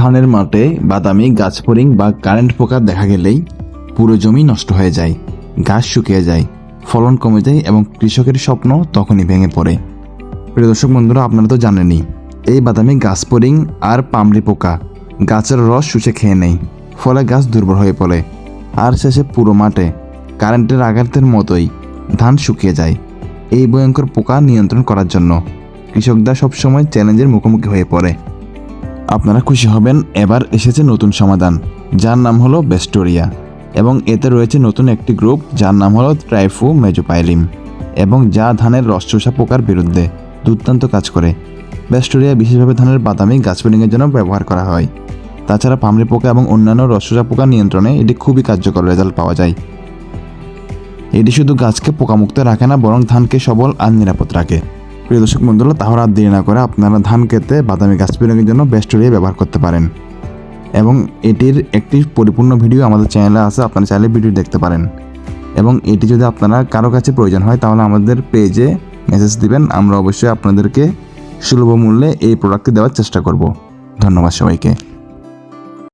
ধানের মাঠে বাদামি, গাছ ফড়িং বা কারেন্ট পোকা দেখা গেলেই পুরো জমি নষ্ট হয়ে যায় গাছ শুকিয়ে যায়, ফলন কমে যায় এবং কৃষকের স্বপ্ন তখনই ভেঙে পড়ে। প্রিয় দর্শক বন্ধুরা, আপনারা তো জানেনই, এই বাদামি, গাছ ফড়িং আর পামড়ি পোকা গাছের রস শুষে খেয়ে নেয়, ফলে গাছ দুর্বল হয়ে পড়ে। আর শেষে পুরো মাঠে কারেন্টের আঘাতের মতোই ধান শুকিয়ে যায়, এই ভয়ঙ্কর পোকা নিয়ন্ত্রণ করার জন্য। কৃষকরা সবসময় চ্যালেঞ্জের মুখোমুখি হয়ে পড়ে। আপনারা খুশি হবেন, এবার এসেছে নতুন সমাধান, যার নাম হলো বেস্টোরিয়া, এবং এতে রয়েছে নতুন একটি গ্রুপ যার নাম হলো ট্রাইফু মেজোপাইলিম, এবং যা ধানের রসচোষা পোকার বিরুদ্ধে দুর্দান্ত কাজ করে। বেস্টোরিয়া বিশেষভাবে ধানের বাদামি গাছ ফিলিংয়ের জন্য ব্যবহার করা হয়। তাছাড়া পামড়ি পোকা এবং অন্যান্য রসচোষা পোকা নিয়ন্ত্রণে এটি খুবই কার্যকর রেজাল্ট পাওয়া যায়। এটি শুধু গাছকে পোকামুক্ত রাখে না, বরং ধানকে সবল আর নিরাপদ রাখে। প্রিয় দর্শক বন্ধুরা তাহলে আর দেরি না করে আপনারা ধান খেতে বাদামি গাছ ফিলিংয়ের জন্য বেস্ট বেস্টোরিয়া ব্যবহার করতে পারেন। এবং এটির একটি পরিপূর্ণ ভিডিও আমাদের চ্যানেলে আছে, আপনারা চাইলে ভিডিও দেখতে পারেন। এবং এটি যদি আপনারা কারও কাছে প্রয়োজন হয়, তাহলে আমাদের পেজে মেসেজ দিবেন, আমরা অবশ্যই আপনাদেরকে সুলভ মূল্যে এই প্রোডাক্টটি দেওয়ার চেষ্টা করব। ধন্যবাদ সবাইকে।